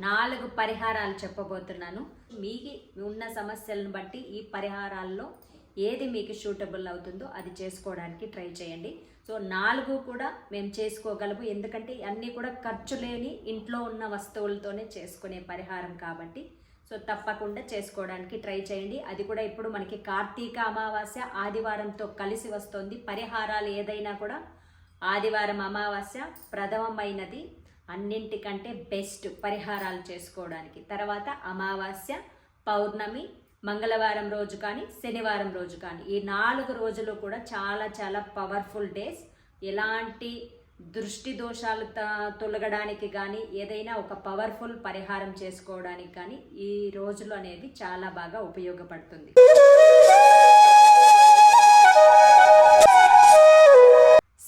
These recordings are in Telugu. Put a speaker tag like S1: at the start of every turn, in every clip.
S1: నాలుగు పరిహారాలు చెప్పబోతున్నాను. మీకు ఉన్న సమస్యలను బట్టి ఈ పరిహారాల్లో ఏది మీకు సూటబుల్ అవుతుందో అది చేసుకోవడానికి ట్రై చేయండి. సో నాలుగు కూడా మేము చేసుకోగలము. ఎందుకంటే అన్నీ కూడా ఖర్చు లేని ఇంట్లో ఉన్న వస్తువులతోనే చేసుకునే పరిహారం కాబట్టి. సో తప్పకుండా చేసుకోవడానికి ట్రై చేయండి. అది కూడా ఇప్పుడు మనకి కార్తీక అమావాస్య ఆదివారంతో కలిసి వస్తుంది. పరిహారాలు ఏదైనా కూడా ఆదివారం అమావాస్య ప్రథమమైనది. అన్నింటికంటే బెస్ట్ పరిహారాలు చేసుకోవడానికి. తర్వాత అమావాస్య పౌర్ణమి మంగళవారం రోజు కానీ శనివారం రోజు కానీ. ఈ నాలుగు రోజులు కూడా చాలా చాలా పవర్ఫుల్ డేస్. ఎలాంటి దృష్టి దోషాలు తొలగడానికి కానీ ఏదైనా ఒక పవర్ఫుల్ పరిహారం చేసుకోవడానికి కానీ ఈ రోజులు అనేవి చాలా బాగా ఉపయోగపడుతుంది.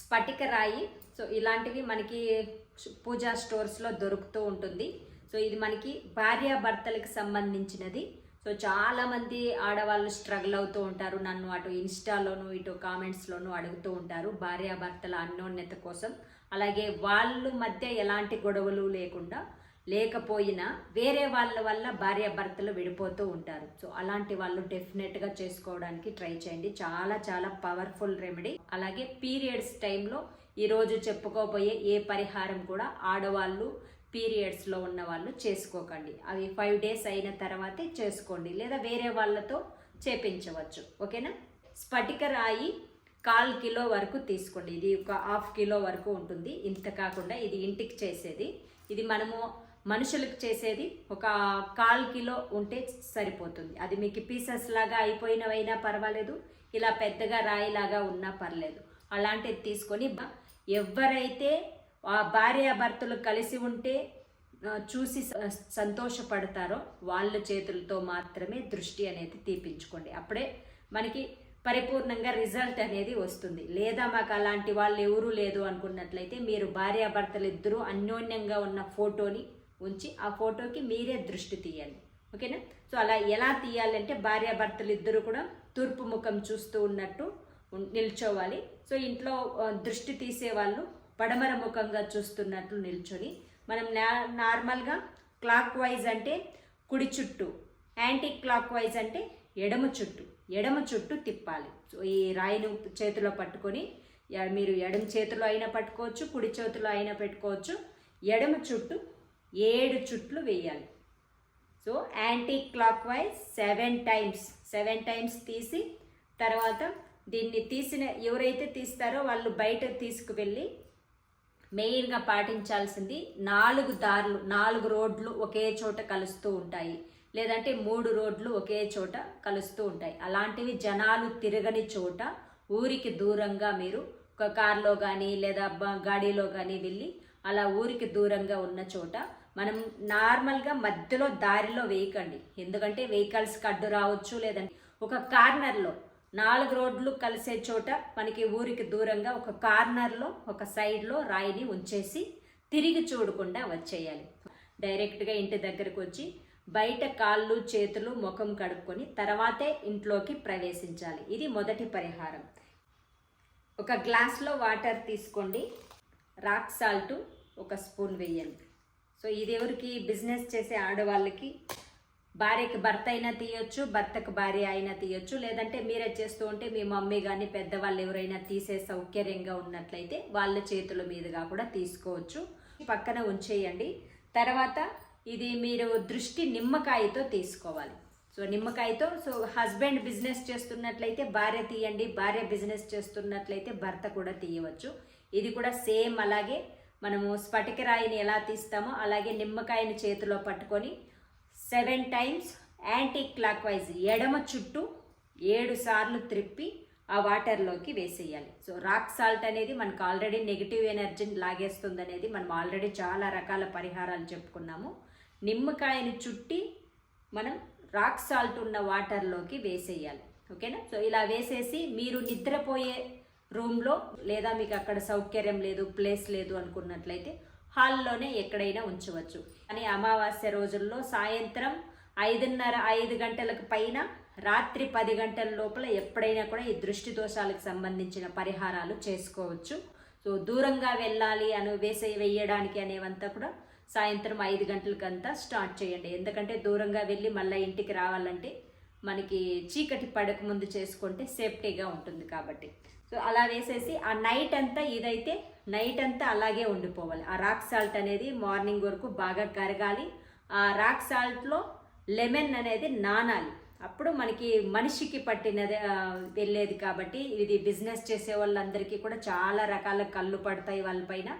S1: స్ఫటిక రాయి సో ఇలాంటివి మనకి పూజా స్టోర్స్లో దొరుకుతూ ఉంటుంది. సో ఇది మనకి భార్యాభర్తలకు సంబంధించినది. సో చాలామంది ఆడవాళ్ళు స్ట్రగుల్ అవుతూ ఉంటారు. నన్ను అటు ఇన్స్టాలోను ఇటు కామెంట్స్లోను అడుగుతూ ఉంటారు భార్యాభర్తల అన్యోన్యత కోసం. అలాగే వాళ్ళు మధ్య ఎలాంటి గొడవలు లేకుండా లేకపోయినా వేరే వాళ్ళ వల్ల భార్యాభర్తలు విడిపోతూ ఉంటారు. సో అలాంటి వాళ్ళు డెఫినెట్గా చేసుకోవడానికి ట్రై చేయండి. చాలా చాలా పవర్ఫుల్ రెమెడీ. అలాగే పీరియడ్స్ టైంలో ఈరోజు చెప్పుకోబోయే ఏ పరిహారం కూడా ఆడవాళ్ళు పీరియడ్స్లో ఉన్న వాళ్ళు చేసుకోకండి. అవి ఫైవ్ డేస్ అయిన తర్వాతే చేసుకోండి. లేదా వేరే వాళ్ళతో చేపించవచ్చు. ఓకేనా? స్ఫటిక రాయి కాల్ కిలో వరకు తీసుకోండి. ఇది ఒక హాఫ్ కిలో వరకు ఉంటుంది. ఇంత కాకుండా ఇది ఇంటికి చేసేది. ఇది మనము మనుషులకు చేసేది ఒక కాల్ కిలో ఉంటే సరిపోతుంది. అది మీకు పీసెస్ లాగా అయిపోయినవైనా పర్వాలేదు ఇలా పెద్దగా రాయిలాగా ఉన్నా పర్లేదు. అలాంటిది తీసుకొని బ- ఎవరైతే ఆ భార్యాభర్తలు కలిసి ఉంటే చూసి స- సంతోషపడతారో వాళ్ళ చేతులతో మాత్రమే దృష్టి అనేది తీపించుకోండి. అప్పుడే మనకి పరిపూర్ణంగా రిజల్ట్ అనేది వస్తుంది. లేదా మాకు అలాంటి వాళ్ళు ఎవరూ లేదు అనుకున్నట్లయితే మీరు భార్యాభర్తలు ఇద్దరూ అన్యోన్యంగా ఉన్న ఫోటోని ఉంచి ఆ ఫోటోకి మీరే దృష్టి తీయాలి ఓకేనా? సో అలా ఎలా తీయాలంటే భార్యాభర్తలు ఇద్దరు కూడా తూర్పు ముఖం చూస్తూ ఉన్నట్టు నిల్చోవాలి. సో ఇంట్లో దృష్టి దృష్టి తీసేవాళ్ళు పడమర ముఖంగా చూస్తున్నట్లు నిల్చొని మనం నార్మల్గా క్లాక్ వైజ్ అంటే కుడి చుట్టూ యాంటీ క్లాక్ వైజ్ అంటే ఎడమ చుట్టూ ఎడమ చుట్టూ తిప్పాలి. సో ఈ రాయిని చేతిలో పట్టుకొని మీరు ఎడమ చేతిలో అయినా పట్టుకోవచ్చు కుడి చేతిలో అయినా పెట్టుకోవచ్చు ఎడమ చుట్టూ ఏడు చుట్లు వేయాలి. So anti clockwise seven times seven times తీసి తర్వాత దీన్ని తీసిన ఎవరైతే తీస్తారో వాళ్ళు బయట తీసుకువెళ్ళి మెయిన్గా పాటించాల్సింది నాలుగు దారులు నాలుగు రోడ్లు ఒకే చోట కలుస్తూ ఉంటాయి. లేదంటే మూడు రోడ్లు ఒకే చోట కలుస్తూ ఉంటాయి. అలాంటివి జనాలు తిరగని చోట ఊరికి దూరంగా మీరు ఒక కార్లో కానీ లేదా గాడిలో కానీ వెళ్ళి అలా ఊరికి దూరంగా ఉన్న చోట మనం నార్మల్గా మధ్యలో దారిలో వేయకండి. ఎందుకంటే వెహికల్స్కి అడ్డు రావచ్చు లేదండి ఒక కార్నర్లో నాలుగు రోడ్లు కలిసే చోట మనకి ఊరికి దూరంగా ఒక కార్నర్లో ఒక సైడ్లో రాయిని ఉంచేసి తిరిగి చూడకుండా వచ్చేయాలి. డైరెక్ట్గా ఇంటి దగ్గరకు వచ్చి బయట కాళ్ళు చేతులు ముఖం కడుక్కొని తర్వాతే ఇంట్లోకి ప్రవేశించాలి. ఇది మొదటి పరిహారం. ఒక గ్లాస్లో వాటర్ తీసుకోండి. రాక్ సాల్ట్ ఒక స్పూన్ వేయండి సో ఇది ఎవరికి? బిజినెస్ చేసే ఆడవాళ్ళకి. భార్యకి భర్త అయినా తీయొచ్చు భర్తకు భార్య అయినా తీయొచ్చు. లేదంటే మీరే చేస్తూ ఉంటే మీ మమ్మీ కానీ పెద్దవాళ్ళు ఎవరైనా తీసే సౌకర్యంగా ఉన్నట్లయితే వాళ్ళ చేతుల మీదుగా కూడా తీసుకోవచ్చు. పక్కన ఉంచేయండి. తర్వాత ఇది మీరు దృష్టి నిమ్మకాయతో తీసుకోవాలి. సో నిమ్మకాయతో సో హస్బెండ్ బిజినెస్ చేస్తున్నట్లయితే భార్య తీయండి భార్య బిజినెస్ చేస్తున్నట్లయితే భర్త కూడా తీయవచ్చు. ఇది కూడా సేమ్ అలాగే మనము స్ఫటికరాయిని ఎలా తీస్తామో అలాగే నిమ్మకాయని చేతిలో పట్టుకొని seven times anti clock wise ఎడమ చుట్టూ ఏడు సార్లు త్రిప్పి ఆ వాటర్లోకి వేసేయాలి. సో రాక్ సాల్ట్ అనేది మనకు ఆల్రెడీ నెగిటివ్ ఎనర్జీని లాగేస్తుంది అనేది మనం ఆల్రెడీ చాలా రకాల పరిహారాలు చెప్పుకున్నాము. నిమ్మకాయని చుట్టి మనం రాక్ సాల్ట్ ఉన్న వాటర్లోకి వేసేయాలి. ఓకేనా? సో ఇలా వేసేసి మీరు నిద్రపోయే రూమ్లో లేదా మీకు అక్కడ సౌకర్యం లేదు ప్లేస్ లేదు అనుకున్నట్లయితే హాల్లోనే ఎక్కడైనా ఉంచవచ్చు. కానీ అమావాస్య రోజుల్లో సాయంత్రం ఐదున్నర ఐదు గంటలకు పైన రాత్రి పది గంటల లోపల ఎప్పుడైనా కూడా ఈ దృష్టి దోషాలకు సంబంధించిన పరిహారాలు చేసుకోవచ్చు. సో దూరంగా వెళ్ళాలి అని వేసే వేయడానికి అనేవంతా కూడా సాయంత్రం ఐదు గంటలకంతా స్టార్ట్ చేయండి. ఎందుకంటే దూరంగా వెళ్ళి మళ్ళీ ఇంటికి రావాలంటే మనకి చీకటి పడకముందు చేసుకుంటే సేఫ్టీగా ఉంటుంది కాబట్టి. సో అలా వేసేసి ఆ నైట్ అంతా ఇదైతే నైట్ అంతా అలాగే ఉండిపోవాలి. ఆ రాక్ సాల్ట్ అనేది మార్నింగ్ వరకు బాగా కరగాలి. ఆ రాక్ సాల్ట్లో లెమన్ అనేది నానాలి. అప్పుడు మనకి మనిషికి పట్టినది వెళ్ళేది కాబట్టి ఇది బిజినెస్ చేసే వాళ్ళందరికీ కూడా చాలా రకాల కళ్ళు పడతాయి వాళ్ళపైన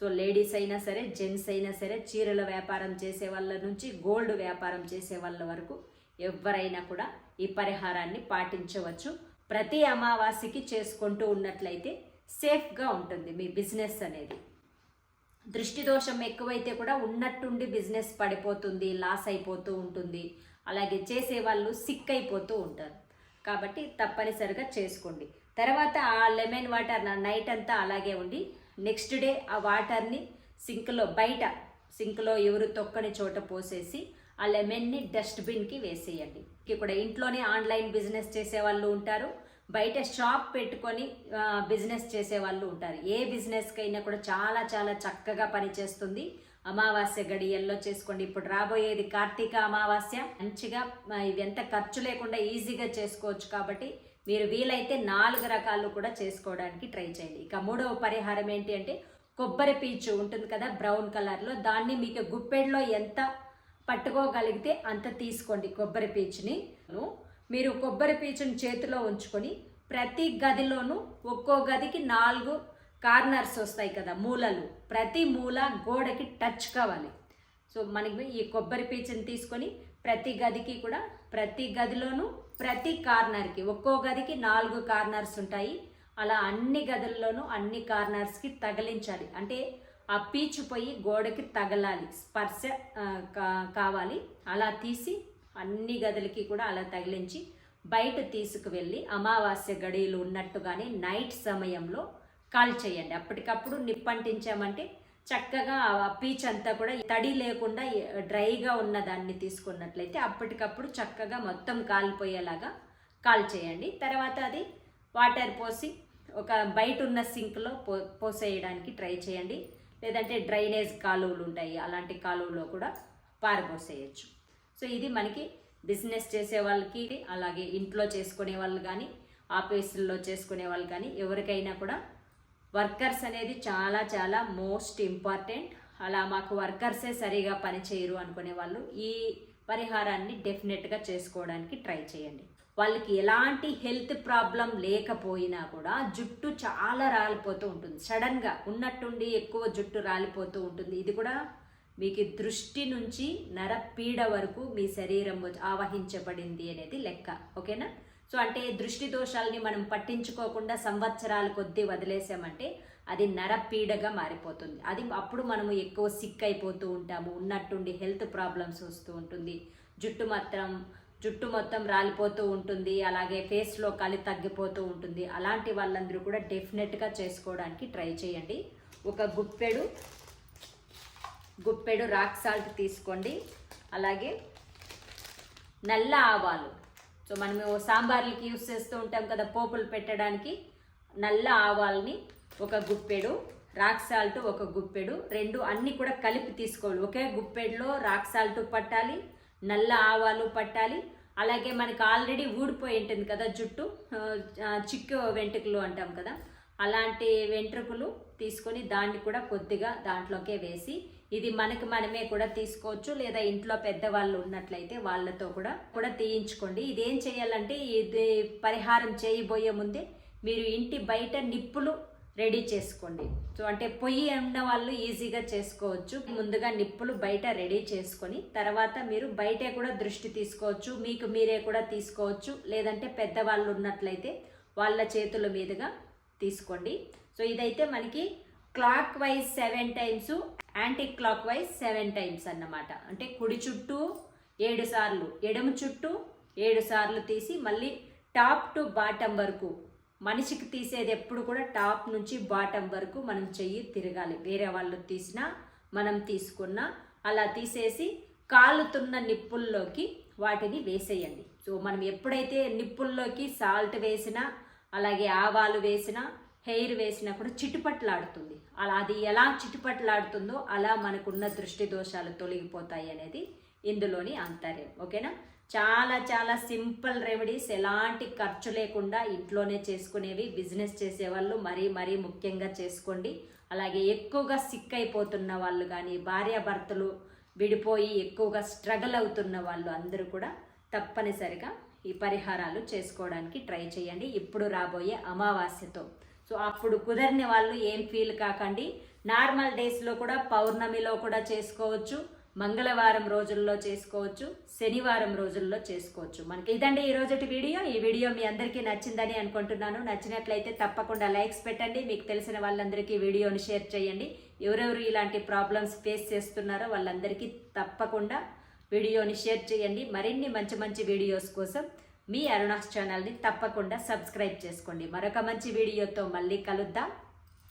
S1: సో లేడీస్ అయినా సరే జెంట్స్ అయినా సరే చీరల వ్యాపారం చేసే వాళ్ళ నుంచి గోల్డ్ వ్యాపారం చేసే వాళ్ళ వరకు ఎవరైనా కూడా ఈ పరిహారాన్ని పాటించవచ్చు. ప్రతి అమావాస్యకి చేసుకుంటూ ఉన్నట్లయితే సేఫ్గా ఉంటుంది మీ బిజినెస్ అనేది. దృష్టి దోషం ఎక్కువైతే కూడా ఉన్నట్టుండి బిజినెస్ పడిపోతుంది లాస్ అయిపోతూ ఉంటుంది. అలాగే చేసే వాళ్ళు సిక్ అయిపోతూ ఉంటారు. కాబట్టి తప్పనిసరిగా చేసుకోండి. తర్వాత ఆ లెమన్ వాటర్ నైట్ అంతా అలాగే ఉండి నెక్స్ట్ డే ఆ వాటర్ని సింక్లో బయట సింక్లో ఎవరు తొక్కని చోట పోసేసి ఆ లెమన్ని డస్ట్బిన్కి వేసేయండి. ఇక్కడ ఇంట్లోనే ఆన్లైన్ బిజినెస్ చేసే వాళ్ళు ఉంటారు. బయట షాప్ పెట్టుకొని బిజినెస్ చేసే వాళ్ళు ఉంటారు. ఏ బిజినెస్కైనా కూడా చాలా చాలా చక్కగా పనిచేస్తుంది. అమావాస్య గడియల్లో చేసుకోండి. ఇప్పుడు రాబోయేది కార్తీక అమావాస్య. మంచిగా ఇవెంత ఎంత ఖర్చు లేకుండా ఈజీగా చేసుకోవచ్చు కాబట్టి మీరు వీలైతే నాలుగు రకాలు కూడా చేసుకోవడానికి ట్రై చేయండి. ఇక మూడవ పరిహారం ఏంటి అంటే కొబ్బరి పీచు ఉంటుంది కదా బ్రౌన్ కలర్లో. దాన్ని మీకు గుప్పెడ్లో ఎంత పట్టుకోగలిగితే అంత తీసుకోండి కొబ్బరి పీచుని. మీరు కొబ్బరి పీచుని చేతిలో ఉంచుకొని ప్రతి గదిలోనూ ఒక్కో గదికి నాలుగు కార్నర్స్ వస్తాయి కదా మూలలు. ప్రతి మూల గోడకి టచ్ కావాలి. సో మనకి ఈ కొబ్బరి పీచుని తీసుకొని ప్రతి గదికి కూడా ప్రతి గదిలోనూ ప్రతి కార్నర్కి ఒక్కో గదికి నాలుగు కార్నర్స్ ఉంటాయి. అలా అన్ని గదుల్లోనూ అన్ని కార్నర్స్కి తగిలించాలి. అంటే ఆ పీచు పోయి గోడకి తగలాలి స్పర్శ కా- కావాలి. అలా తీసి అన్ని గదులకి కూడా అలా తగిలించి బయట తీసుకువెళ్ళి అమావాస్య గడియలు ఉన్నట్టుగానే నైట్ సమయంలో కాల్ చేయండి. అప్పటికప్పుడు నిప్పంటించామంటే చక్కగా ఆ పీచ్ అంతా కూడా తడి లేకుండా డ్రైగా ఉన్న దాన్ని తీసుకున్నట్లయితే అప్పటికప్పుడు చక్కగా మొత్తం కాలిపోయేలాగా కాల్ చేయండి. తర్వాత అది వాటర్ పోసి ఒక బయట ఉన్న సింక్లో పో పోసేయడానికి ట్రై చేయండి. లేదంటే డ్రైనేజ్ కాలువలు ఉంటాయి అలాంటి కాలువలో కూడా పారబోసేయచ్చు. సో ఇది మనకి బిజినెస్ చేసే వాళ్ళకి అలాగే ఇంట్లో చేసుకునే వాళ్ళు కానీ ఆఫీసుల్లో చేసుకునే వాళ్ళు కానీ ఎవరికైనా కూడా వర్కర్స్ అనేది చాలా చాలా మోస్ట్ ఇంపార్టెంట్. అలా మాకు వర్కర్సే సరిగా పనిచేయరు అనుకునే వాళ్ళు ఈ పరిహారాన్ని డెఫినెట్గా చేసుకోవడానికి ట్రై చేయండి. వాళ్ళకి ఎలాంటి హెల్త్ ప్రాబ్లం లేకపోయినా కూడా జుట్టు చాలా రాలిపోతూ ఉంటుంది. సడన్గా ఉన్నట్టుండి ఎక్కువ జుట్టు రాలిపోతూ ఉంటుంది. ఇది కూడా మీకు దృష్టి నుంచి నరపీడ వరకు మీ శరీరం ఆవహించబడింది అనేది లెక్క. ఓకేనా? సో అంటే దృష్టి దోషాలని మనం పట్టించుకోకుండా సంవత్సరాల కొద్దీ వదిలేసామంటే అది నరపీడగా మారిపోతుంది. అది అప్పుడు మనము ఎక్కువ సిక్ అయిపోతూ ఉంటాము. ఉన్నట్టుండి హెల్త్ ప్రాబ్లమ్స్ వస్తూ ఉంటుంది. జుట్టు మాత్రం జుట్టు మొత్తం రాలిపోతూ ఉంటుంది అలాగే ఫేస్లో కలి తగ్గిపోతూ ఉంటుంది. అలాంటి వాళ్ళందరూ కూడా డెఫినెట్గా చేసుకోవడానికి ట్రై చేయండి. ఒక గుప్పెడు గుప్పెడు రాక్ సాల్ట్ తీసుకోండి. అలాగే నల్ల ఆవాలు. సో మనము సాంబార్లకి యూస్ చేస్తూ ఉంటాం కదా పోపులు పెట్టడానికి. నల్ల ఆవాల్ని ఒక గుప్పెడు రాక్ సాల్ట్ ఒక గుప్పెడు రెండు అన్ని కూడా కలిపి తీసుకోవాలి. ఒకే గుప్పెడులో రాక్ సాల్ట్ పట్టాలి నల్ల ఆవాలు పట్టాలి అలాగే మనకి ఆల్రెడీ ఊడిపోయి ఉంటుంది కదా జుట్టు చిక్కు వెంట్రుకలు అంటాం కదా. అలాంటి వెంట్రుకలు తీసుకొని దాన్ని కూడా కొద్దిగా దాంట్లోకే వేసి ఇది మనకి మనమే కూడా తీసుకోవచ్చు. లేదా ఇంట్లో పెద్దవాళ్ళు ఉన్నట్లయితే వాళ్ళతో కూడా కూడా తీయించుకోండి. ఇదేం చేయాలంటే ఇది పరిహారం చేయబోయే ముందే మీరు ఇంటి బయట నిప్పులు రెడీ చేసుకోండి. సో అంటే పొయ్యి ఉన్న వాళ్ళు ఈజీగా చేసుకోవచ్చు. ముందుగా నిప్పులు బయట రెడీ చేసుకొని తర్వాత మీరు బయటే కూడా దృష్టి తీసుకోవచ్చు. మీకు మీరే కూడా తీసుకోవచ్చు. లేదంటే పెద్దవాళ్ళు ఉన్నట్లయితే వాళ్ళ చేతుల మీదుగా తీసుకోండి. సో ఇదైతే మనకి clockwise seven times anti clockwise seven times అన్నమాట. అంటే కుడి చుట్టూ ఏడు సార్లు ఎడమ చుట్టూ ఏడు సార్లు తీసి మళ్ళీ టాప్ టు బాటం వరకు మనిషికి తీసేది ఎప్పుడు కూడా టాప్ నుంచి బాటం వరకు మనం చెయ్యి తిరగాలి. వేరే వాళ్ళు తీసినా మనం తీసుకున్నా అలా తీసేసి కాలుతున్న నిప్పుల్లోకి వాటిని వేసేయండి. సో మనం ఎప్పుడైతే నిప్పుల్లోకి సాల్ట్ వేసినా అలాగే ఆవాలు వేసినా హెయిర్ వేసినా కూడా చిటుపట్లాడుతుంది. అలా అది ఎలా చిటుపట్లాడుతుందో అలా మనకున్న దృష్టి దోషాలు తొలగిపోతాయి అనేది ఇందులోని అంతర్యం ఓకేనా? చాలా చాలా సింపుల్ రెమెడీస్. ఎలాంటి ఖర్చు లేకుండా ఇంట్లోనే చేసుకునేవి బిజినెస్ చేసేవాళ్ళు మరీ మరీ ముఖ్యంగా చేసుకోండి. అలాగే ఎక్కువగా సిక్ అయిపోతున్న వాళ్ళు కానీ భార్యాభర్తలు విడిపోయి ఎక్కువగా స్ట్రగుల్ అవుతున్న వాళ్ళు అందరూ కూడా తప్పనిసరిగా ఈ పరిహారాలు చేసుకోవడానికి ట్రై చేయండి. ఇప్పుడు రాబోయే అమావాస్యతో. సో అప్పుడు కుదరని వాళ్ళు ఏం ఫీల్ కాకండి. నార్మల్ డేస్లో కూడా పౌర్ణమిలో కూడా చేసుకోవచ్చు. మంగళవారం రోజుల్లో చేసుకోవచ్చు శనివారం రోజుల్లో చేసుకోవచ్చు. మనకి ఇదండి ఈ వీడియో. ఈ వీడియో మీ అందరికీ నచ్చిందని అనుకుంటున్నాను. నచ్చినట్లయితే తప్పకుండా లైక్స్ పెట్టండి. మీకు తెలిసిన వాళ్ళందరికీ వీడియోని షేర్ చేయండి. ఎవరెవరు ఇలాంటి ప్రాబ్లమ్స్ ఫేస్ చేస్తున్నారో వాళ్ళందరికీ తప్పకుండా వీడియోని షేర్ చేయండి. మరిన్ని మంచి మంచి వీడియోస్ కోసం మీ అరుణాస్ ఛానల్ని తప్పకుండా సబ్స్క్రైబ్ చేసుకోండి. మరొక మంచి వీడియోతో మళ్ళీ కలుద్దాం.